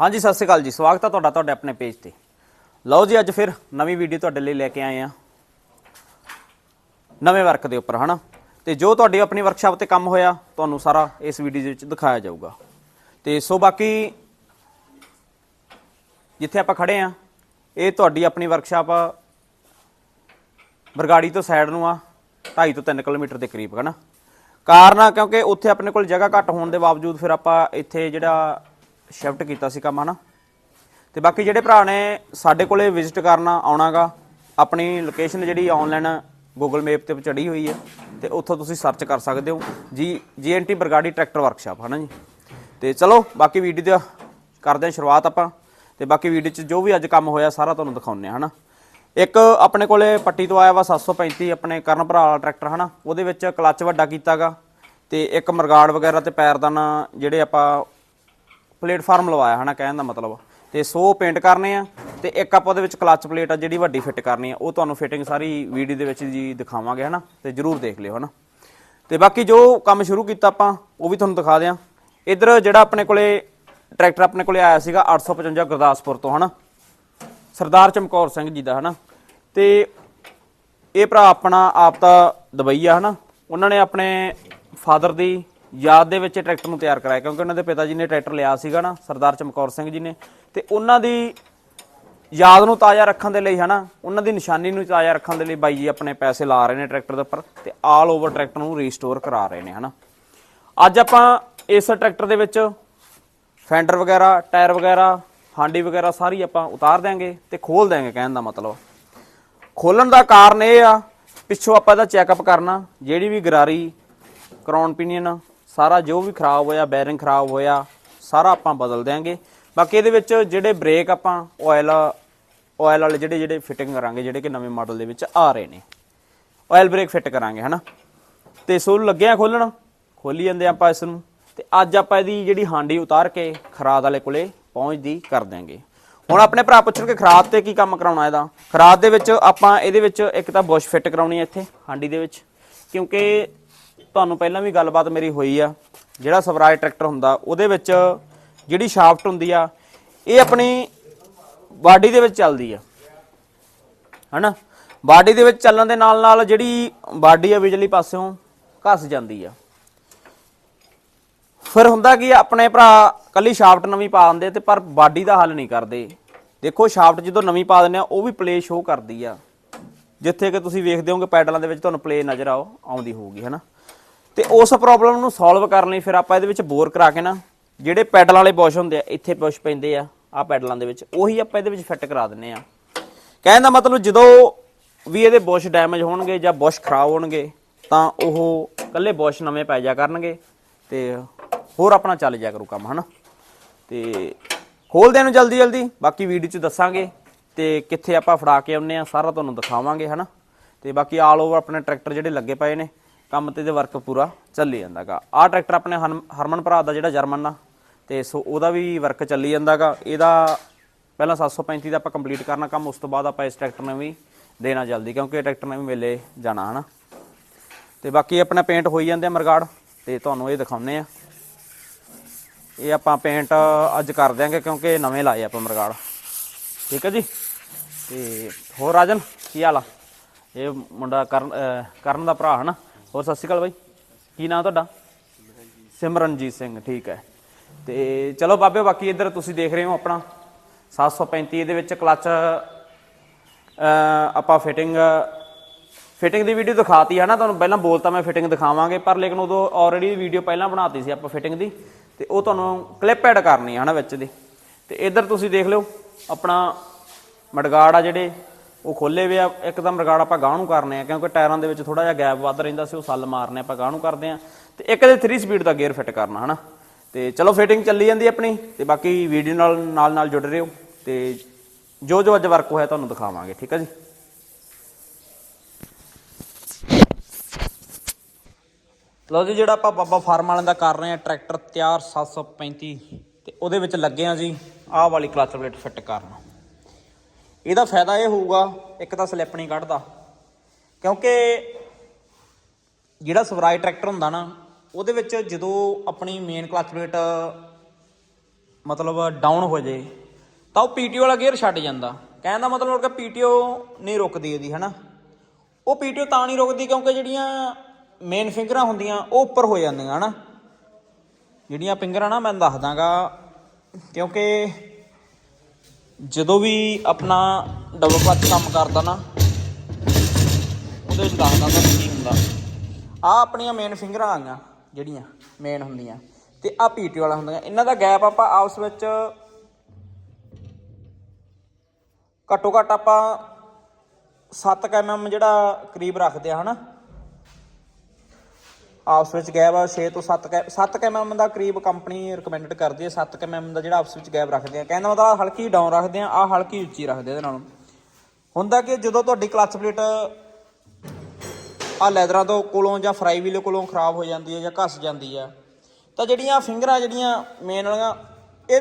ਹਾਂਜੀ, ਸਤਿ ਸ਼੍ਰੀ ਅਕਾਲ ਜੀ। ਸਵਾਗਤ ਹੈ ਤੁਹਾਡਾ ਤੁਹਾਡੇ ਆਪਣੇ ਪੇਜ ਤੇ। ਲਓ ਜੀ, ਅੱਜ ਫਿਰ ਨਵੀਂ ਵੀਡੀਓ ਤੁਹਾਡੇ ਲਈ ਲੈ ਕੇ ਆਏ ਆ। ਨਵੇਂ ਵਰਕ ਦੇ ਉੱਪਰ, ਹਨਾ? ਤੇ ਜੋ ਤੁਹਾਡੀ ਆਪਣੀ ਵਰਕਸ਼ਾਪ ਤੇ ਕੰਮ ਹੋਇਆ, ਤੁਹਾਨੂੰ ਸਾਰਾ ਇਸ ਵੀਡੀਓ ਦੇ ਵਿੱਚ ਦਿਖਾਇਆ ਜਾਊਗਾ। ਤੇ ਸੋ ਬਾਕੀ, ਜਿੱਥੇ ਆਪਾਂ ਖੜੇ ਆ, ਇਹ ਤੁਹਾਡੀ ਆਪਣੀ ਵਰਕਸ਼ਾਪ ਬਰਗਾੜੀ ਤੋਂ ਸਾਈਡ ਨੂੰ ਆ 2.5 ਤੋਂ 3 ਕਿਲੋਮੀਟਰ ਦੇ ਕਰੀਬ, ਹਨਾ? ਕਾਰਨ ਆ ਕਿਉਂਕਿ ਉੱਥੇ ਆਪਣੇ ਕੋਲ ਜਗ੍ਹਾ ਘੱਟ ਹੋਣ ਦੇ ਬਾਵਜੂਦ ਫਿਰ ਆਪਾਂ ਇੱਥੇ ਜਿਹੜਾ ਸ਼ਿਫਟ ਕੀਤਾ ਸੀ ਕੰਮ, ਹਨਾ? ਤੇ ਬਾਕੀ ਜਿਹੜੇ ਭਰਾ ਨੇ ਸਾਡੇ ਕੋਲੇ ਵਿਜ਼ਿਟ ਕਰਨਾ ਆਉਣਾਗਾ, ਆਪਣੀ ਲੋਕੇਸ਼ਨ ਜਿਹੜੀ ਆਨਲਾਈਨ ਗੂਗਲ ਮੈਪ ਤੇ ਚੜੀ ਹੋਈ ਹੈ, ਤੇ ਉੱਥੋਂ ਤੁਸੀਂ ਸਰਚ ਕਰ ਸਕਦੇ ਹੋ, ਜੀ ਜੀਐਨਟੀ ਬਰਗਾੜੀ ਟਰੈਕਟਰ ਵਰਕਸ਼ਾਪ ਹਨਾ ਜੀ? ਤੇ ਚਲੋ, ਬਾਕੀ ਵੀਡੀਓ ਦਾ ਕਰਦੇ ਹਾਂ ਸ਼ੁਰੂਆਤ ਆਪਾਂ, ਤੇ ਬਾਕੀ ਵੀਡੀਓ 'ਚ ਜੋ ਵੀ ਅੱਜ ਕੰਮ ਹੋਇਆ ਸਾਰਾ ਤੁਹਾਨੂੰ ਦਿਖਾਉਂਦੇ ਹਾਂ, ਹਨਾ? ਇੱਕ ਆਪਣੇ ਕੋਲੇ ਪੱਟੀ ਤੋਂ ਆਇਆ ਵਾ 735 ਆਪਣੇ ਕਰਨ ਭਰਾ ਵਾਲਾ ਟਰੈਕਟਰ ਹਨਾ? ਉਹਦੇ ਵਿੱਚ ਕਲੱਚ ਵੱਡਾ ਕੀਤਾਗਾ, ਤੇ ਇੱਕ ਮਰਗਾੜ ਵਗੈਰਾ ਤੇ ਪੈਰਦਾਨ ਜਿਹੜੇ ਆਪਾਂ ਪਲੇਟਫਾਰਮ ਲਵਾਇਆ ਹਨਾ ਕਹਿਣ ਦਾ ਮਤਲਬ। ਤੇ 100 ਪੇਂਟ ਕਰਨੇ ਆ ਤੇ ਇੱਕ ਆਪਾਂ ਉਹਦੇ ਵਿੱਚ ਕਲੱਚ ਪਲੇਟ ਆ ਜਿਹੜੀ ਵੱਡੀ ਫਿੱਟ ਕਰਨੀ ਆ, ਉਹ ਤੁਹਾਨੂੰ ਫਿਟਿੰਗ ਸਾਰੀ ਵੀਡੀਓ ਦੇ ਵਿੱਚ ਜੀ ਦਿਖਾਵਾਂਗੇ ਹਨਾ ਤੇ ਜਰੂਰ ਦੇਖ ਲਿਓ ਹਨਾ। ਤੇ ਬਾਕੀ ਜੋ ਕੰਮ ਸ਼ੁਰੂ ਕੀਤਾ ਆਪਾਂ, ਉਹ ਵੀ ਤੁਹਾਨੂੰ ਦਿਖਾ ਦਿਆਂ। ਇਧਰ ਜਿਹੜਾ ਆਪਣੇ ਕੋਲੇ ਟਰੈਕਟਰ ਆਪਣੇ ਕੋਲੇ ਆਇਆ ਸੀਗਾ 855 ਗੁਰਦਾਸਪੁਰ ਤੋਂ ਹਨਾ। ਸਰਦਾਰ ਚਮਕੌਰ ਸਿੰਘ ਜੀ ਦਾ ਹਨਾ। ਤੇ ਇਹ ਭਰਾ ਆਪਣਾ ਆਪ ਤਾਂ ਦੁਬਈ ਆ ਹਨਾ। ਉਹਨਾਂ ਨੇ ਆਪਣੇ ਫਾਦਰ ਦੀ ਯਾਦ ਦੇ ਵਿੱਚ ਇਹ ਟਰੈਕਟਰ ਨੂੰ ਤਿਆਰ ਕਰਾਇਆ, ਕਿਉਂਕਿ ਉਹਨਾਂ ਦੇ ਪਿਤਾ ਜੀ ਨੇ ਟਰੈਕਟਰ ਲਿਆ ਸੀਗਾ ਨਾ, ਸਰਦਾਰ ਚਮਕੌਰ ਸਿੰਘ ਜੀ ਨੇ। ਤੇ ਉਹਨਾਂ ਦੀ ਯਾਦ ਨੂੰ ਤਾਜ਼ਾ ਰੱਖਣ ਦੇ ਲਈ ਹਨਾ, ਉਹਨਾਂ ਦੀ ਨਿਸ਼ਾਨੀ ਨੂੰ ਤਾਜ਼ਾ ਰੱਖਣ ਦੇ ਲਈ ਬਾਈ ਜੀ ਆਪਣੇ ਪੈਸੇ ਲਾ ਰਹੇ ਨੇ ਟਰੈਕਟਰ ਦੇ ਉੱਪਰ ਤੇ ਆਲ ਓਵਰ ਟਰੈਕਟਰ ਨੂੰ ਰੀਸਟੋਰ ਕਰਾ ਰਹੇ ਨੇ ਹਨਾ। ਅੱਜ ਆਪਾਂ ਇਸ ਟਰੈਕਟਰ ਦੇ ਵਿੱਚ ਫੈਂਡਰ ਵਗੈਰਾ ਟਾਇਰ ਵਗੈਰਾ, ਹਾਂਡੀ ਵਗੈਰਾ ਸਾਰੀ ਆਪਾਂ ਉਤਾਰ ਦਿਆਂਗੇ ਤੇ ਖੋਲ ਦਿਆਂਗੇ ਕਹਿਣ ਦਾ ਮਤਲਬ। ਖੋਲਣ ਦਾ ਕਾਰਨ ਇਹ ਆ, ਪਿੱਛੋਂ ਆਪਾਂ ਇਹਦਾ ਚੈੱਕਅਪ ਕਰਨਾ, ਜਿਹੜੀ ਵੀ ਗਰਾਰੀ ਕਰਾਉਨ ਪਿਨੀਅਨ ਸਾਰਾ ਜੋ ਵੀ ਖਰਾਬ ਹੋਇਆ ਬੈਰਿੰਗ ਖਰਾਬ ਹੋਇਆ, ਸਾਰਾ ਆਪਾਂ ਬਦਲ ਦਿਆਂਗੇ। ਬਾਕੀ ਇਹਦੇ ਵਿੱਚ ਜਿਹੜੇ ਬ੍ਰੇਕ ਆਪਾਂ ਆਇਲ ਆਇਲ ਵਾਲੇ ਜਿਹੜੇ ਜਿਹੜੇ ਫਿਟਿੰਗ ਕਰਾਂਗੇ, ਜਿਹੜੇ ਕਿ ਨਵੇਂ ਮਾਡਲ ਦੇ ਵਿੱਚ ਆ ਰਹੇ ਨੇ। ਆਇਲ ਬ੍ਰੇਕ ਫਿੱਟ ਕਰਾਂਗੇ, ਹਨਾ? ਤੇ ਸੋ ਲੱਗਿਆ ਖੋਲਣ? ਖੋਲੀ ਜਾਂਦੇ ਆਪਾਂ ਇਸ ਨੂੰ। ਤੇ ਅੱਜ ਆਪਾਂ ਇਹਦੀ ਜਿਹੜੀ ਹਾਂਡੀ ਉਤਾਰ ਕੇ ਖਰਾਦ ਵਾਲੇ ਕੋਲੇ ਪਹੁੰਚਦੀ ਕਰ ਦਿਆਂਗੇ। ਹੁਣ ਆਪਣੇ ਭਰਾ ਪੁੱਛਣ ਕਿ ਖਰਾਦ ਤੇ ਕੀ ਕੰਮ ਕਰਾਉਣਾ ਇਹਦਾ? ਖਰਾਦ ਦੇ ਵਿੱਚ ਆਪਾਂ, ਇਹਦੇ ਵਿੱਚ ਇੱਕ ਤਾਂ ਬੁਸ਼ ਫਿੱਟ ਕਰਾਉਣੀ ਹੈ ਇੱਥੇ, ਹਾਂਡੀ ਦੇ ਵਿੱਚ। ਕਿਉਂਕਿ ਤੁਹਾਨੂੰ ਪਹਿਲਾਂ ਵੀ ਗੱਲਬਾਤ ਮੇਰੀ ਹੋਈ ਆ, ਜਿਹੜਾ ਸਵਰਾਜ ਟਰੈਕਟਰ ਹੁੰਦਾ, ਉਹਦੇ ਵਿੱਚ ਜਿਹੜੀ ਸ਼ਾਫਟ ਹੁੰਦੀ ਆ, ਇਹ ਆਪਣੀ ਬਾਡੀ ਦੇ ਵਿੱਚ ਚੱਲਦੀ ਆ। ਹਨਾ? ਬਾਡੀ ਦੇ ਵਿੱਚ ਚੱਲਣ ਦੇ ਨਾਲ ਨਾਲ ਜਿਹੜੀ ਬਾਡੀ ਆ ਬਿਜਲੀ ਪਾਸਿਓਂ ਘਸ ਜਾਂਦੀ ਆ। ਫਿਰ ਹੁੰਦਾ ਕੀ ਆਪਣੇ ਭਰਾ ਕੱਲੀ ਸ਼ਾਫਟ ਨਵੀਂ ਪਾ ਦਿੰਦੇ ਤੇ ਪਰ ਬਾਡੀ ਦਾ ਹੱਲ ਨਹੀਂ ਕਰਦੇ। ਦੇਖੋ ਸ਼ਾਫਟ ਜਦੋਂ ਨਵੀਂ ਪਾ ਦਿੰਦੇ ਆ, ਉਹ ਵੀ ਪਲੇ ਸ਼ੋ ਕਰਦੀ ਆ। ਜਿੱਥੇ ਕਿ ਤੁਸੀਂ ਵੇਖਦੇ ਹੋਗੇ ਪੈਡਲਾਂ ਦੇ ਵਿੱਚ ਤੁਹਾਨੂੰ ਪਲੇ ਨਜ਼ਰ ਆਓ, ਆਉਂਦੀ ਹੋਊਗੀ, ਹਨਾ? ਤੇ ਉਸ ਪ੍ਰੋਬਲਮ ਨੂੰ ਸੋਲਵ ਕਰਨ ਲਈ ਫਿਰ ਆਪਾਂ ਇਹਦੇ ਵਿੱਚ ਬੋਰ ਕਰਾ ਕੇ ਨਾ, ਜਿਹੜੇ ਪੈਡਲ ਵਾਲੇ ਬੁਸ਼ ਹੁੰਦੇ ਆ, ਇੱਥੇ ਬੁਸ਼ ਪੈਂਦੇ ਆ ਆ ਪੈਡਲਾਂ ਦੇ ਵਿੱਚ, ਉਹੀ ਆਪਾਂ ਇਹਦੇ ਵਿੱਚ ਫਿੱਟ ਕਰਾ ਦਿੰਨੇ ਆ। ਕਹਿਣ ਦਾ ਮਤਲਬ ਜਦੋਂ ਵੀ ਇਹਦੇ ਬੁਸ਼ ਡੈਮੇਜ ਹੋਣਗੇ ਜਾਂ ਬੁਸ਼ ਖਰਾਬ ਹੋਣਗੇ, ਤਾਂ ਉਹ ਕੱਲੇ ਬੁਸ਼ ਨਵੇਂ ਪੈ ਜਾ ਕਰਨਗੇ ਤੇ ਹੋਰ ਆਪਣਾ ਚੱਲ ਜਾ ਕਰੂ ਕੰਮ, ਹਨਾ? ਤੇ ਖੋਲਦੇ ਨੂੰ ਜਲਦੀ ਜਲਦੀ, ਬਾਕੀ ਵੀਡੀਓ ਚ ਦੱਸਾਂਗੇ ਤੇ ਕਿੱਥੇ ਆਪਾਂ ਫੜਾ ਕੇ ਆਉਨੇ ਆ ਸਾਰਾ ਤੁਹਾਨੂੰ ਦਿਖਾਵਾਂਗੇ, ਹਨਾ? ਤੇ ਬਾਕੀ ਆਲ ਓਵਰ ਆਪਣੇ ਟਰੈਕਟਰ ਜਿਹੜੇ ਲੱਗੇ ਪਏ ਨੇ ਕੰਮ ਤੇ ਦੇ ਵਰਕ ਪੂਰਾ ਚੱਲੀ ਜਾਂਦਾਗਾ। ਆਹ ਟਰੈਕਟਰ ਆਪਣੇ ਹਰਮ- ਹਰਮਨ ਭਰਾ ਦਾ ਜਿਹੜਾ ਜਰਮਨ ਆ, ਤੇ ਸੋ ਉਹਦਾ ਵੀ ਵਰਕ ਚੱਲੀ ਜਾਂਦਾਗਾ। ਇਹਦਾ ਪਹਿਲਾਂ 735 ਦਾ ਆਪਾਂ ਕੰਪਲੀਟ ਕਰਨਾ ਕੰਮ, ਉਸ ਤੋਂ ਬਾਅਦ ਆਪਾਂ ਇਸ ਟਰੈਕਟਰ ਨੂੰ ਵੀ ਦੇਣਾ ਜਲਦੀ, ਕਿਉਂਕਿ ਇਹ ਟਰੈਕਟਰ ਨੇ ਵੀ ਮੇਲੇ ਜਾਣਾ, ਹਨਾ। ਤੇ ਬਾਕੀ ਆਪਣਾ ਪੇਂਟ ਹੋਈ ਜਾਂਦੇ ਆ ਮਰਗਾੜ, ਤੇ ਤੁਹਾਨੂੰ ਇਹ ਦਿਖਾਉਨੇ ਆ। ਇਹ ਆਪਾਂ ਪੇਂਟ ਅੱਜ ਕਰ ਦਿਆਂਗੇ, ਕਿਉਂਕਿ ਨਵੇਂ ਲਾਏ ਆਪਾਂ ਮਰਗਾੜ। ਠੀਕ ਹੈ ਜੀ? ਤੇ ਹੋਰ ਰਾਜਨ, ਕੀ ਹਾਲ ਆ? ਇਹ ਮੁੰਡਾ ਕਰਨ ਕਰਨ ਦਾ ਭਰਾ, ਹਨਾ? ਹੋਰ ਸਤਿ ਸ਼੍ਰੀ ਅਕਾਲ ਬਾਈ। ਕੀ ਨਾਮ ਤੁਹਾਡਾ? ਸਿਮਰਨਜੀਤ ਸਿੰਘ, ਠੀਕ ਹੈ। ਤੇ ਚਲੋ ਬਾਬੇ, ਬਾਕੀ ਇੱਧਰ ਤੁਸੀਂ ਦੇਖ ਰਹੇ ਹੋ ਆਪਣਾ 735 ਇਹਦੇ ਵਿੱਚ ਕਲਚ ਆਪਾਂ ਫਿਟਿੰਗ ਫਿਟਿੰਗ ਦੀ ਵੀਡੀਓ ਦਿਖਾਤੀ ਹੈ ਨਾ ਤੁਹਾਨੂੰ। ਪਹਿਲਾਂ ਬੋਲਤਾ ਮੈਂ ਫਿਟਿੰਗ ਦਿਖਾਵਾਂਗੇ, ਪਰ ਲੇਕਿਨ ਉਦੋਂ ਆਲਰੇਡੀ ਵੀਡੀਓ ਪਹਿਲਾਂ ਬਣਾਤੀ ਸੀ ਆਪਾਂ ਫਿਟਿੰਗ ਦੀ, ਤੇ ਉਹ ਤੁਹਾਨੂੰ ਕਲਿੱਪ ਐਡ ਕਰਨੀ ਹੈ ਨਾ ਵਿੱਚ ਦੀ। ਤੇ ਇੱਧਰ ਤੁਸੀਂ ਦੇਖ ਲਿਓ ਆਪਣਾ ਮਡਗਾੜ ਆ ਜਿਹੜੇ ਉਹ ਖੋਲੇ ਵੇ ਆ, ਇੱਕਦਮ ਰਗਾੜ ਆਪਾਂ ਗਾਹ ਨੂੰ ਕਰਨੇ ਆ, ਕਿਉਂਕਿ ਟਾਇਰਾਂ ਦੇ ਵਿੱਚ ਥੋੜਾ ਜਿਹਾ ਗੈਪ ਵੱਧ ਰਹਿੰਦਾ ਸੀ, ਉਹ ਸੱਲ ਮਾਰਨੇ ਆਪਾਂ ਗਾਂਹ ਨੂੰ ਕਰਦੇ ਆ। ਤੇ ਇੱਕ ਦੇ 3 ਸਪੀਡ ਦਾ ਗੇਅਰ ਫਿੱਟ ਕਰਨਾ, ਹਨਾ? ਤੇ ਚਲੋ ਫਿਟਿੰਗ ਚੱਲੀ ਜਾਂਦੀ ਆਪਣੀ, ਤੇ ਬਾਕੀ ਵੀਡੀਓ ਨਾਲ ਨਾਲ ਨਾਲ ਜੁੜ ਰਹੇ ਹੋ ਤੇ ਜੋ ਜੋ ਅੱਜ ਵਰਕ ਹੋਇਆ ਤੁਹਾਨੂੰ ਦਿਖਾਵਾਂਗੇ, ਠੀਕ ਹੈ ਜੀ? ਲਓ ਜੀ, ਜਿਹੜਾ ਆਪਾਂ ਬਾਬਾ ਫਾਰਮ ਵਾਲਿਆਂ ਦਾ ਕਰ ਰਹੇ ਆ, ਟਰੈਕਟਰ ਤਿਆਰ 735 ਤੇ ਉਹਦੇ ਵਿੱਚ ਲੱਗੇ ਆ ਜੀ, ਆਹ ਵਾਲੀ ਕਲਚ ਪਲੇਟ ਫਿੱਟ ਕਰਨ। ਇਹਦਾ ਫਾਇਦਾ ਇਹ ਹੋਊਗਾ, ਇੱਕ ਤਾਂ ਸਲਿੱਪ ਨਹੀਂ ਕੱਢਦਾ। ਕਿਉਂਕਿ ਜਿਹੜਾ ਸਵਰਾਜ ਟਰੈਕਟਰ ਹੁੰਦਾ ਨਾ, ਉਹਦੇ ਵਿੱਚ ਜਦੋਂ ਆਪਣੀ ਮੇਨ ਕਲਚ ਪਲੇਟ ਮਤਲਬ ਡਾਊਨ ਹੋ ਜੇ, ਤਾਂ ਉਹ ਪੀਟੀਓ ਵਾਲਾ ਗੇਅਰ ਛੱਡ ਜਾਂਦਾ। ਕਹਿਣ ਦਾ ਮਤਲਬ ਕਿ ਪੀਟੀਓ ਨਹੀਂ ਰੁਕਦੀ ਇਹਦੀ, ਹਨਾ? ਉਹ ਪੀਟੀਓ ਤਾਂ ਨਹੀਂ ਰੁਕਦੀ ਕਿਉਂਕਿ ਜਿਹੜੀਆਂ ਮੇਨ ਫਿੰਗਰਾਂ ਹੁੰਦੀਆਂ, ਉਹ ਉੱਪਰ ਹੋ ਜਾਂਦੀਆਂ, ਹਨਾ? ਜਿਹੜੀਆਂ ਫਿੰਗਰਾਂ ਨਾ ਮੈਂ ਦੱਸ ਦਾਂਗਾ ਕਿਉਂਕਿ ਜਦੋਂ ਵੀ ਆਪਣਾ ਡਬਲ ਕਲਚ ਕੰਮ ਕਰਦਾ ਨਾ, ਉਹਦੇ ਵਿੱਚ ਦੱਸਦਾ ਤਾਂ ਕੀ ਹੁੰਦਾ। ਆ ਆਪਣੀਆਂ ਮੇਨ ਫਿੰਗਰਾਂ ਆਈਆਂ ਜਿਹੜੀਆਂ ਮੇਨ ਹੁੰਦੀਆਂ, ਤੇ ਆ ਪੀਟੀ ਵਾਲਾ ਹੁੰਦਾ। ਇਹਨਾਂ ਦਾ ਗੈਪ ਆਪਾਂ ਆਪਸ ਵਿੱਚ ਘੱਟੋ ਘੱਟ ਆਪਾਂ 7 mm ਜਿਹੜਾ ਕਰੀਬ ਰੱਖਦੇ ਆ, ਹਨਾ? ਆਪਸ ਵਿੱਚ ਗੈਪ ਆ 6 ਤੋਂ 7 7 mm ਦਾ ਕਰੀਬ ਕੰਪਨੀ ਰეკਮੈਂਡਡ ਕਰਦੀ ਹੈ 7 mm ਦਾ ਜਿਹੜਾ ਆਪਸ ਵਿੱਚ ਗੈਪ ਰੱਖਦੇ ਆ। ਕਹਿੰਦਾ ਮਤਲਬ ਆਹ ਹਲਕੀ ਡਾਊਨ ਰੱਖਦੇ ਆ ਆ ਹਲਕੀ ਉੱਚੀ ਰੱਖਦੇ ਇਹਦੇ ਨਾਲ। ਹੁੰਦਾ ਕਿ ਜਦੋਂ ਤੁਹਾਡੀ ਕਲਚ ਪਲੇਟ ਆ ਲੈਦਰਾਂ ਤੋਂ ਕੋਲੋਂ ਜਾਂ ਫਰਾਈ ਵੀਲ ਕੋਲੋਂ ਖਰਾਬ ਹੋ ਜਾਂਦੀ ਹੈ ਜਾਂ ਘਸ ਜਾਂਦੀ ਹੈ, ਤਾਂ ਜਿਹੜੀਆਂ ਫਿੰਗਰਾਂ ਜਿਹੜੀਆਂ ਮੇਨ ਵਾਲੀਆਂ, ਇਹ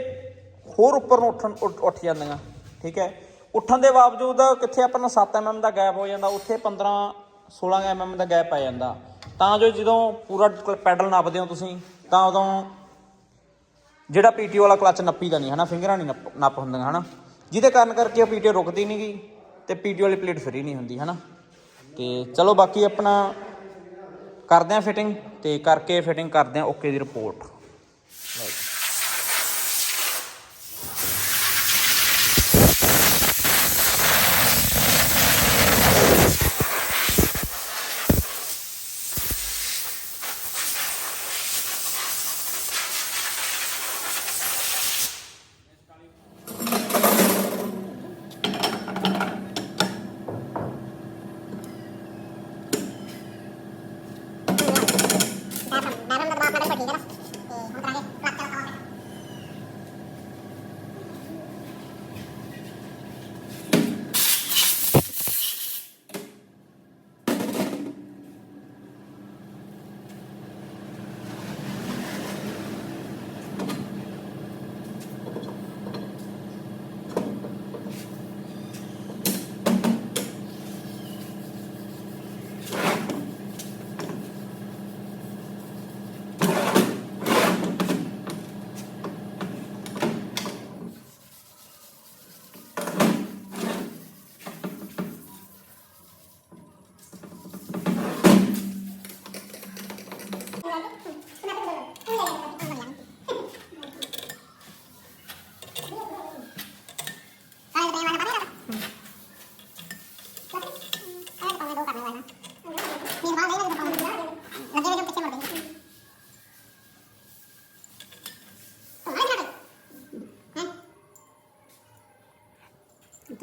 ਹੋਰ ਉੱਪਰ ਨੂੰ ਉੱਠਣ, ਉੱਠ ਜਾਂਦੀਆਂ, ਠੀਕ ਹੈ? ਉੱਠਣ ਦੇ ਬਾਵਜੂਦ ਕਿੱਥੇ ਆਪਾਂ ਨੂੰ 7 mm ਦਾ ਗੈਪ ਹੋ ਜਾਂਦਾ, ਉੱਥੇ 15 16 mm ਦਾ ਗੈਪ ਆ ਜਾਂਦਾ। ਤਾਂ ਜੋ ਜਦੋਂ ਪੂਰਾ ਪੈਡਲ ਨੱਪਦੇ ਹੋ ਤੁਸੀਂ, ਤਾਂ ਉਦੋਂ ਜਿਹੜਾ ਪੀਟੀਓ ਵਾਲਾ ਕਲਚ ਨੱਪੀ ਦਾ ਨਹੀਂ, ਹਨਾ? ਫਿੰਗਰਾਂ ਨਹੀਂ ਨੱਪ ਨੱਪ ਹੁੰਦੀਆਂ, ਹਨਾ? ਜਿਹਦੇ ਕਾਰਨ ਕਰਕੇ ਉਹ ਪੀਟੀਓ ਰੁਕਦੀ ਨਹੀਂ ਗਈ ਤੇ ਪੀਟੀਓ ਵਾਲੀ ਪਲੇਟ ਫਰੀ ਨਹੀਂ ਹੁੰਦੀ, ਹਨਾ? ਤੇ ਚਲੋ ਬਾਕੀ ਆਪਣਾ ਕਰਦੇ ਆ ਫਿਟਿੰਗ ਤੇ ਕਰਕੇ ਫਿਟਿੰਗ ਕਰਦੇ ਆ ਓਕੇ ਦੀ ਰਿਪੋਰਟ।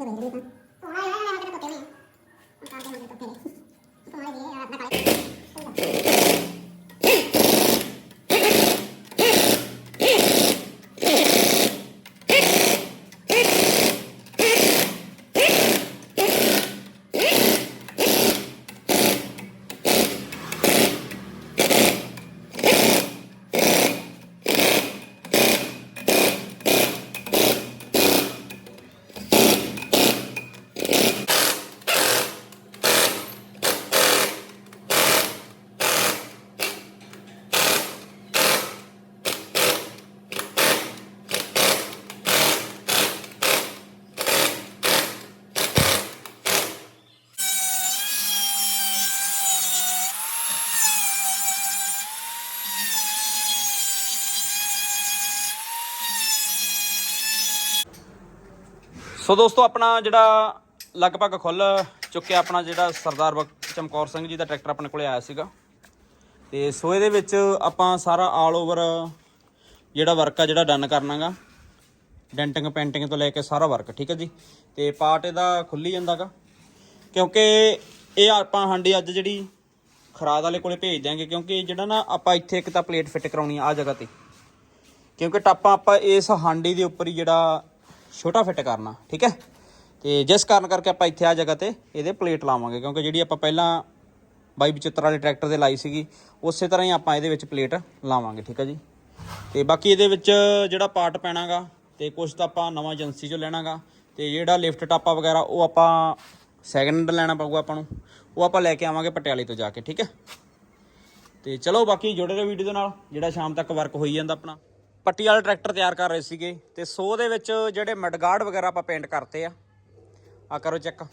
这边一个地方 ਸੋ ਦੋਸਤੋ, ਆਪਣਾ ਜਿਹੜਾ ਲਗਭਗ ਖੁੱਲ ਚੁੱਕਿਆ ਆਪਣਾ ਜਿਹੜਾ ਸਰਦਾਰ ਬਖ- ਚਮਕੌਰ ਸਿੰਘ ਜੀ ਦਾ ਟਰੈਕਟਰ ਆਪਣੇ ਕੋਲੇ ਆਇਆ ਸੀਗਾ। ਤੇ ਸੋ ਇਹਦੇ ਵਿੱਚ ਆਪਾਂ ਸਾਰਾ ਆਲ ਓਵਰ ਜਿਹੜਾ ਵਰਕ ਆ, ਜਿਹੜਾ ਡਨ ਕਰਨਾਗਾ। ਡੈਂਟਿੰਗ ਪੇਂਟਿੰਗ ਤੋਂ ਲੈ ਕੇ ਸਾਰਾ ਵਰਕ ਠੀਕ ਹੈ ਜੀ? ਤੇ ਪਾਰਟ ਇਹਦਾ ਖੁੱਲੀ ਜਾਂਦਾਗਾ। ਕਿਉਂਕਿ ਇਹ ਆਪਾਂ ਹਾਂਡੀ ਅੱਜ ਜਿਹੜੀ ਖਰਾਦ ਵਾਲੇ ਕੋਲੇ ਭੇਜ ਦਿਆਂਗੇ, ਕਿਉਂਕਿ ਜਿਹੜਾ ਨਾ ਆਪਾਂ ਇੱਥੇ ਇੱਕ ਤਾਂ ਪਲੇਟ ਫਿੱਟ ਕਰਾਉਣੀ ਆ ਆ ਜਗ੍ਹਾ ਤੇ। ਕਿਉਂਕਿ ਟਾਪਾ ਆਪਾਂ ਇਸ ਹਾਂਡੀ ਦੇ ਉੱਪਰ ਹੀ ਜਿਹੜਾ ਛੋਟਾ ਫਿੱਟ ਕਰਨਾ, ਠੀਕ ਹੈ? ਤੇ ਜਿਸ ਕਾਰਨ ਕਰਕੇ ਆਪਾਂ ਇੱਥੇ ਆ ਜਗ੍ਹਾ ਤੇ ਇਹਦੇ ਪਲੇਟ ਲਾਵਾਂਗੇ, ਕਿਉਂਕਿ ਜਿਹੜੀ ਆਪਾਂ ਪਹਿਲਾਂ ਬਾਈ 75 ਵਾਲੇ ਟਰੈਕਟਰ ਦੇ ਲਾਈ ਸੀਗੀ, ਉਸੇ ਤਰ੍ਹਾਂ ਹੀ ਆਪਾਂ ਇਹਦੇ ਵਿੱਚ ਪਲੇਟ ਲਾਵਾਂਗੇ, ਠੀਕ ਹੈ ਜੀ? ਤੇ ਬਾਕੀ ਇਹਦੇ ਵਿੱਚ ਜਿਹੜਾ ਪਾਰਟ ਪੈਣਾਗਾ, ਤੇ ਕੁਝ ਤਾਂ ਆਪਾਂ ਨਵਾਂ ਏਜੰਸੀ ਚੋਂ ਲੈਣਾਗਾ, ਤੇ ਜਿਹੜਾ ਲਿਫਟ ਟਾਪਾ ਵਗੈਰਾ, ਉਹ ਆਪਾਂ ਸੈਕਿੰਡ ਲੈਣਾ ਪਊਗਾ ਆਪਾਂ ਨੂੰ, ਉਹ ਆਪਾਂ ਲੈ ਕੇ ਆਵਾਂਗੇ ਪਟਿਆਲੇ ਤੋਂ ਜਾ ਕੇ, ਠੀਕ ਹੈ? ਤੇ ਚਲੋ ਬਾਕੀ ਜੁੜੇ ਰਹੋ ਵੀਡੀਓ ਦੇ ਨਾਲ, ਜਿਹੜਾ ਸ਼ਾਮ ਤੱਕ ਵਰਕ ਹੋਈ ਜਾਂਦਾ ਆਪਣਾ। ਪੱਟੀ ਵਾਲੇ ਟਰੈਕਟਰ ਤਿਆਰ ਕਰ ਰਹੇ ਸੀਗੇ ਤੇ ਸੋ ਦੇ ਵਿੱਚ ਜਿਹੜੇ ਮਡਗਾਰਡ ਵਗੈਰਾ ਆਪਾਂ ਪੇਂਟ ਕਰਤੇ ਆ। ਆ ਕਰੋ ਚੈੱਕ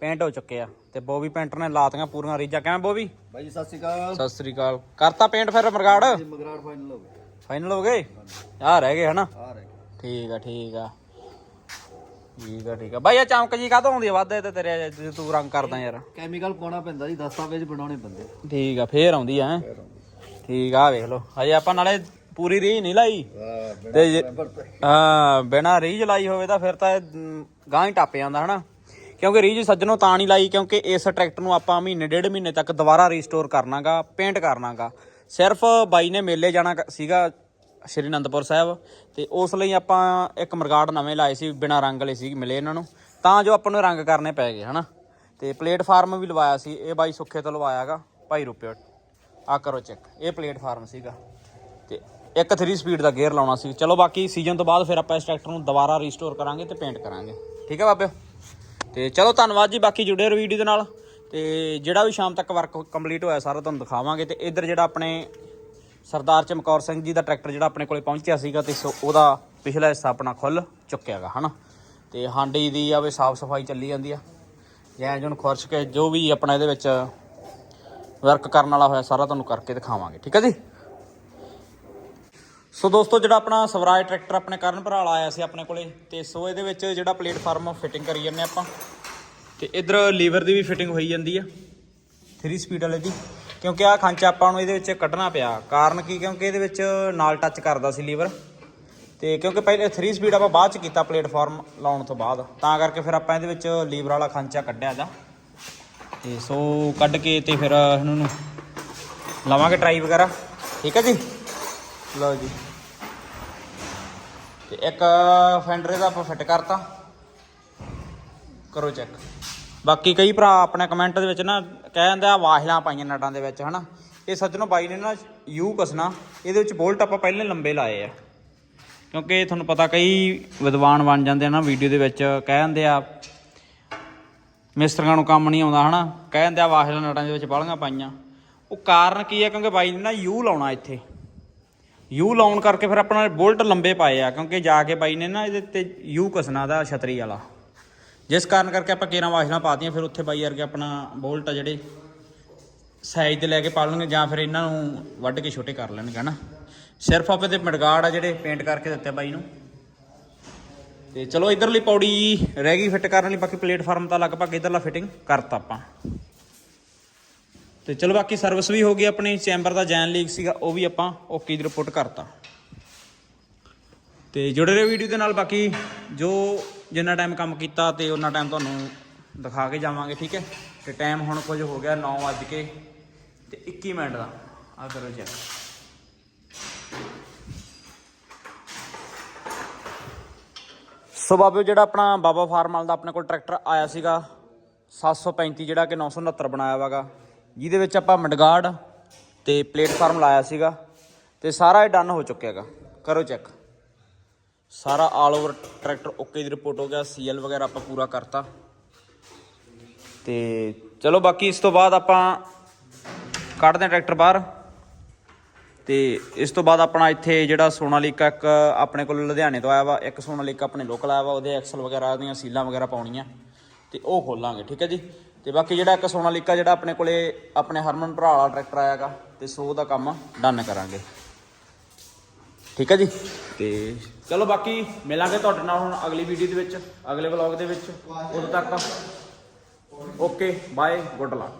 ਪੇਂਟ ਹੋ ਚੁੱਕੇ ਆ ਤੇ ਬੋਬੀ ਪੇਂਟਰ ਨੇ ਲਾਤੀਆਂ ਪੂਰੀਆਂ ਰੀਜਾਂ ਕਿਵੇਂ ਬੋਬੀ? ਭਾਈ ਜੀ ਸਤਿ ਸ਼੍ਰੀ ਅਕਾਲ। ਸਤਿ ਸ੍ਰੀ ਅਕਾਲ। ਕਰਤਾ ਪੇਂਟ ਫਿਰ ਮਰਗਾੜ ਮਗਰਾੜ ਫਾਈਨਲ ਹੋ ਗਿਆ ਫਾਈਨਲ ਹੋ ਗਏ? ਆ ਰਹਿ ਗਏ ਹਨਾ? ਆ ਰਹੇ ਠੀਕ ਆ ਠੀਕ ਆ। ਠੀਕ ਆ ਠੀਕ ਆ। ਬਾਈ ਆ ਚਮਕ ਜੀ ਕਾਹਤੋਂ ਆਉਂਦੀ ਆ? ਵੱਧ ਇਹ ਤੇ ਤੇਰੇ ਜੇ ਤੂੰ ਰੰਗ ਕਰਦਾ ਯਾਰ। ਕੈਮੀਕਲ ਪਾਉਣਾ ਪੈਂਦਾ ਜੀ ਦਸਤਾਵੇਜ਼ ਬਣਾਉਣੇ ਪੈਂਦੇ। ਠੀਕ ਆ ਫੇਰ ਆਉਂਦੀ ਆ ਹੈਂ? ਠੀਕ ਆ ਵੇਖ ਲਓ। ਹਜੇ ਆਪਾਂ ਨਾਲੇ ਪੂਰੀ ਰੀਝ ਨਹੀਂ ਲਾਈ। ਤੇ ਜੇ- ਹਾਂ ਬਿਨਾ ਰੀਝ ਲਾਈ ਹੋਵੇ ਤਾਂ ਫਿਰ ਤਾਂ ਇਹ, ਮ, ਗਾਂ ਹੀ ਟੱਪ ਜਾਂਦਾ ਹਨਾ? ਕਿਉਂਕਿ ਰੀਝ ਸੱਜਣੋਂ ਤਾਂ ਨਹੀਂ ਲਾਈ ਕਿਉਂਕਿ ਇਸ ਟਰੈਕਟਰ ਨੂੰ ਆਪਾਂ ਮਹੀਨੇ ਡੇਢ ਮਹੀਨੇ ਤੱਕ ਦੁਬਾਰਾ ਰੀਸਟੋਰ ਕਰਨਾਗਾ ਪੇਂਟ ਕਰਨਾਗਾ। ਸਿਰਫ ਬਾਈ ਨੇ ਮੇਲੇ ਜਾਣਾ ਕ- ਸੀਗਾ ਸ਼੍ਰੀ ਅਨੰਦਪੁਰ ਸਾਹਿਬ ਤੇ ਉਸ ਲਈ ਆਪਾਂ ਇੱਕ ਮਰਗਾੜ ਨਵੇਂ ਲਾਏ ਸੀ ਬਿਨਾ ਰੰਗ ਵਾਲੇ ਸੀ ਮਿਲੇ ਇਹਨਾਂ ਨੂੰ। ਤਾਂ ਜੋ ਆਪਾਂ ਨੂੰ ਰੰਗ ਕਰਨੇ ਪੈ ਗਏ ਹਨਾ? ਤੇ ਪਲੇਟਫਾਰਮ ਵੀ ਲਵਾਇਆ ਸੀ ਇਹ ਬਾਈ ਸੁੱਖੇ ਤੋਂ ਲਵਾਇਆਗਾ ਭਾਈ ਰੁਪਿਓ। ਆ ਕਰੋ ਚੈੱਕ ਇਹ ਪਲੇਟਫਾਰਮ ਸੀਗਾ। ਤੇ ਇੱਕ 3 ਸਪੀਡ ਦਾ ਗੇਅਰ ਲਾਉਣਾ ਸੀ। ਚਲੋ ਬਾਕੀ ਸੀਜ਼ਨ ਤੋਂ ਬਾਅਦ ਫਿਰ ਆਪਾਂ ਇਸ ਟਰੈਕਟਰ ਨੂੰ ਦੁਬਾਰਾ ਰੀਸਟੋਰ ਕਰਾਂਗੇ ਤੇ ਪੇਂਟ ਕਰਾਂਗੇ। ਠੀਕ ਹੈ ਬਾਬਿਓ ਤੇ ਚਲੋ ਧੰਨਵਾਦ ਜੀ ਬਾਕੀ ਜੁੜੇ ਰਹੋ ਵੀਡੀਓ ਦੇ ਨਾਲ। ਤੇ ਜਿਹੜਾ ਵੀ ਸ਼ਾਮ ਤੱਕ ਵਰਕ ਕੰਪਲੀਟ ਹੋਇਆ ਸਾਰਾ ਤੁਹਾਨੂੰ ਦਿਖਾਵਾਂਗੇ। ਤੇ ਇੱਧਰ ਜਿਹੜਾ ਆਪਣੇ ਸਰਦਾਰ ਚਮਕੌਰ ਸਿੰਘ ਜੀ ਦਾ ਟਰੈਕਟਰ ਜਿਹੜਾ ਆਪਣੇ ਕੋਲੇ ਪਹੁੰਚਿਆ ਸੀਗਾ ਤੇ ਸੋ ਉਹਦਾ ਪਿਛਲਾ ਹਿੱਸਾ ਆਪਣਾ ਖੁੱਲ ਚੁੱਕਿਆਗਾ, ਹਨਾ? ਤੇ ਹਾਂਡੀ ਦੀ ਆਵੇ ਸਾਫ਼ ਸਫ਼ਾਈ ਚੱਲੀ ਜਾਂਦੀ ਆ। ਜੈ ਜੁਨ ਖੁਰਸ਼ ਕੇ ਜੋ ਵੀ ਆਪਣਾ ਇਹਦੇ ਵਿੱਚ ਵਰਕ ਕਰਨ ਵਾਲਾ ਹੋਇਆ ਸਾਰਾ ਤੁਹਾਨੂੰ ਕਰਕੇ ਦਿਖਾਵਾਂਗੇ। ਠੀਕ ਹੈ ਜੀ? ਸੋ ਦੋਸਤੋ, ਜਿਹੜਾ ਆਪਣਾ ਸਵਰਾਜ ਟਰੈਕਟਰ ਆਪਣੇ ਕਰਨ ਭਰਾ ਵਾਲਾ ਆਇਆ ਸੀ ਆਪਣੇ ਕੋਲੇ, ਤੇ ਸੋ ਇਹਦੇ ਵਿੱਚ ਜਿਹੜਾ ਪਲੇਟਫਾਰਮ ਫਿਟਿੰਗ ਕਰੀ ਜਾਂਦੇ ਆਪਾਂ। ਤੇ ਇਧਰ ਲੀਵਰ ਦੀ ਵੀ ਫਿਟਿੰਗ ਹੋਈ ਜਾਂਦੀ ਆ 3 ਸਪੀਡ ਵਾਲੇ ਦੀ। ਕਿਉਂਕਿ ਆਹ ਖਾਂਚਾ ਆਪਾਂ ਨੂੰ ਇਹਦੇ ਵਿੱਚ ਕੱਢਣਾ ਪਿਆ। ਕਾਰਨ ਕੀ? ਕਿਉਂਕਿ ਇਹਦੇ ਵਿੱਚ ਨਾਲ ਟੱਚ ਕਰਦਾ ਸੀ ਲੀਵਰ ਤੇ ਕਿਉਂਕਿ ਪਹਿਲੇ 3 ਸਪੀਡ ਆਪਾਂ ਬਾਅਦ ਚ ਕੀਤਾ ਪਲੇਟਫਾਰਮ ਲਾਉਣ ਤੋਂ ਬਾਅਦ। ਤਾਂ ਕਰਕੇ ਫਿਰ ਆਪਾਂ ਇਹਦੇ ਵਿੱਚ ਲੀਵਰ ਵਾਲਾ ਖਾਂਚਾ ਕੱਢਿਆ ਜਾ। ਤੇ ਸੋ ਕੱਢ ਕੇ ਤੇ ਫਿਰ ਇਹਨਾਂ ਨੂੰ ਲਵਾਂਗੇ ਟਰਾਈ ਵਗੈਰਾ। ਠੀਕ ਹੈ ਜੀ? ਲਓ ਜੀ। ਤੇ ਇੱਕ ਫੈਂਡਰ ਦਾ ਆਪਾਂ ਫਿੱਟ ਕਰਤਾ। ਕਰੋ ਚੈੱਕ ਬਾਕੀ ਕਈ ਭਰਾ ਆਪਣੇ ਕਮੈਂਟ ਦੇ ਵਿੱਚ ਨਾ ਕਹਿ ਜਾਂਦੇ ਆ ਵਾਹਿਲਾਂ ਪਾਈਆਂ ਨਟਾਂ ਦੇ ਵਿੱਚ, ਹਨਾ? ਇਹ ਸੱਜਣੋ ਬਾਈ ਨੇ ਨਾ ਯੂ ਕਸਣਾ ਇਹਦੇ ਵਿੱਚ ਬੋਲਟ ਆਪਾਂ ਪਹਿਲੇ ਲੰਬੇ ਲਾਏ ਆ। ਕਿਉਂਕਿ ਤੁਹਾਨੂੰ ਪਤਾ ਕਈ ਵਿਦਵਾਨ ਬਣ ਜਾਂਦੇ ਆ ਨਾ ਵੀਡੀਓ ਦੇ ਵਿੱਚ, ਕਹਿ ਜਾਂਦੇ ਆ, ਮਿਸਤਰੀਆਂ ਨੂੰ ਕੰਮ ਨਹੀਂ ਆਉਂਦਾ, ਹਨਾ? ਕਹਿ ਜਾਂਦੇ ਆ ਵਾਹਿਲਾਂ ਨਟਾਂ ਦੇ ਵਿੱਚ ਬਾਲੀਆਂ ਪਾਈਆਂ। ਉਹ ਕਾਰਨ ਕੀ ਹੈ ਕਿਉਂਕਿ ਬਾਈ ਨੇ ਨਾ ਯੂ ਲਾਉਣਾ ਇੱਥੇ। ਯੂ ਲਾਉਣ ਕਰਕੇ ਫਿਰ ਆਪਣਾ ਬੋਲਟ ਲੰਬੇ ਪਾਏ ਆ, ਕਿਉਂਕਿ ਜਾ ਕੇ ਬਾਈ ਨੇ ਨਾ ਇਹਦੇ ਤੇ ਯੂ ਕਸਣਾ ਦਾ ਛਤਰੀ ਵਾਲਾ। ਜਿਸ ਕਾਰਨ ਕਰਕੇ ਆਪਾਂ ਕੇਰਾਂ ਵਾਸ਼ਲਾਂ ਪਾਤੀਆਂ, ਫਿਰ ਉੱਥੇ ਬਾਈ ਵਰਗੇ ਆਪਣਾ ਬੋਲਟ ਆ ਜਿਹੜੇ ਸਾਈਜ਼ ਤੇ ਲੈ ਕੇ ਪਾ ਲੈਣਗੇ ਜਾਂ ਫਿਰ ਇਹਨਾਂ ਨੂੰ ਵੱਢ ਕੇ ਛੋਟੇ ਕਰ ਲੈਣਗੇ, ਹਨਾ? ਸਿਰਫ ਆਪੇ ਤੇ ਮਡਗਾੜ ਆ ਜਿਹੜੇ ਪੇਂਟ ਕਰਕੇ ਦਿੱਤੇ ਬਾਈ ਨੂੰ। ਤੇ ਚਲੋ ਇਧਰਲੀ ਪੌੜੀ ਰਹਿ ਗਈ ਫਿੱਟ ਕਰਨ ਲਈ ਬਾਕੀ ਪਲੇਟਫਾਰਮ ਤਾਂ ਲਗਭਗ ਇਧਰਲਾ ਫਿਟਿੰਗ ਕਰਤਾ ਆਪਾਂ। ਤੇ ਚਲੋ ਬਾਕੀ ਸਰਵਿਸ ਵੀ ਹੋ ਗਈ ਆਪਣੀ ਚੈਂਬਰ ਦਾ ਜੈਨ ਲੀਕ ਸੀਗਾ, ਉਹ ਵੀ ਆਪਾਂ ਓਕੇ ਦੀ ਰਿਪੋਰਟ ਕਰਤਾ। ਤੇ ਜੁੜੇ ਰਹੋ ਵੀਡੀਓ ਦੇ ਨਾਲ, ਬਾਕੀ ਜੋ ਜਿੰਨਾ ਟਾਈਮ ਕੰਮ ਕੀਤਾ ਤੇ ਉਹਨਾਂ ਟਾਈਮ ਤੁਹਾਨੂੰ ਦਿਖਾ ਕੇ ਜਾਵਾਂਗੇ, ਠੀਕ ਹੈ? ਤੇ ਟਾਈਮ ਹੁਣ ਕੁਝ ਹੋ ਗਿਆ 9 ਵੱਜ ਕੇ ਤੇ 21 ਮਿੰਟ ਦਾ। ਆ ਕਰੋ ਚੈੱਕ ਸੋ ਬਾਬੇ ਜਿਹੜਾ ਆਪਣਾ ਬਾਬਾ ਫਾਰਮ ਦਾ ਆਪਣੇ ਕੋਲ ਟਰੈਕਟਰ ਆਇਆ ਸੀਗਾ 735 ਜਿਹੜਾ ਕਿ 969 ਬਣਾਇਆ ਵਾਗਾ ਜਿਹਦੇ ਵਿੱਚ ਆਪਾਂ ਮਡਗਾਰਡ ਤੇ ਪਲੇਟਫਾਰਮ ਲਾਇਆ ਸੀਗਾ ਤੇ ਸਾਰਾ ਇਹ ਡਨ ਹੋ ਚੁੱਕਿਆਗਾ ਕਰੋ ਚੈੱਕ ਸਾਰਾ ਆਲ ਓਵਰ ਟਰੈਕਟਰ ਓਕੇ ਦੀ ਰਿਪੋਰਟ ਹੋ ਗਿਆ ਸੀਐਲ ਵਗੈਰਾ ਆਪਾਂ ਪੂਰਾ ਕਰਤਾ। ਤੇ ਚਲੋ ਬਾਕੀ ਇਸ ਤੋਂ ਬਾਅਦ ਆਪਾਂ ਕੱਢਦੇ ਹਾਂ ਟਰੈਕਟਰ ਬਾਹਰ। ਤੇ ਇਸ ਤੋਂ ਬਾਅਦ ਆਪਣਾ ਇੱਥੇ ਜਿਹੜਾ ਸੋਨਾਲੀਕਾ ਇੱਕ ਆਪਣੇ ਕੋਲ ਲੁਧਿਆਣੇ ਤੋਂ ਆਇਆ ਵਾ, ਇੱਕ ਸੋਨਾਲੀਕਾ ਆਪਣੇ ਲੋਕਲ ਆਇਆ ਵਾ, ਉਹਦੇ ਐਕਸਲ ਵਗੈਰਾ ਉਹਦੀਆਂ ਸੀਲਾਂ ਵਗੈਰਾ ਪਾਉਣੀਆਂ। ਤੇ ਉਹ ਖੋਲਾਂਗੇ, ਠੀਕ ਹੈ ਜੀ? ਤੇ ਬਾਕੀ ਜਿਹੜਾ ਇੱਕ ਸੋਨਾਲੀਕਾ ਜਿਹੜਾ ਆਪਣੇ ਕੋਲੇ ਆਪਣੇ ਹਰਮਨ ਭਰਾ ਵਾਲਾ ਟਰੈਕਟਰ ਆਇਆਗਾ ਤੇ ਸੋ ਦਾ ਕੰਮ ਡਨ ਕਰਾਂਗੇ। ਠੀਕ ਹੈ ਜੀ? ਤੇ ਚਲੋ ਬਾਕੀ ਮਿਲਾਂਗੇ ਤੁਹਾਡੇ ਨਾਲ ਹੁਣ ਅਗਲੀ ਵੀਡੀਓ ਦੇ ਵਿੱਚ, ਅਗਲੇ ਵਲੌਗ ਦੇ ਵਿੱਚ। ਉਦੋਂ ਤੱਕ ਓਕੇ ਬਾਏ ਗੁੱਡ ਲੱਕ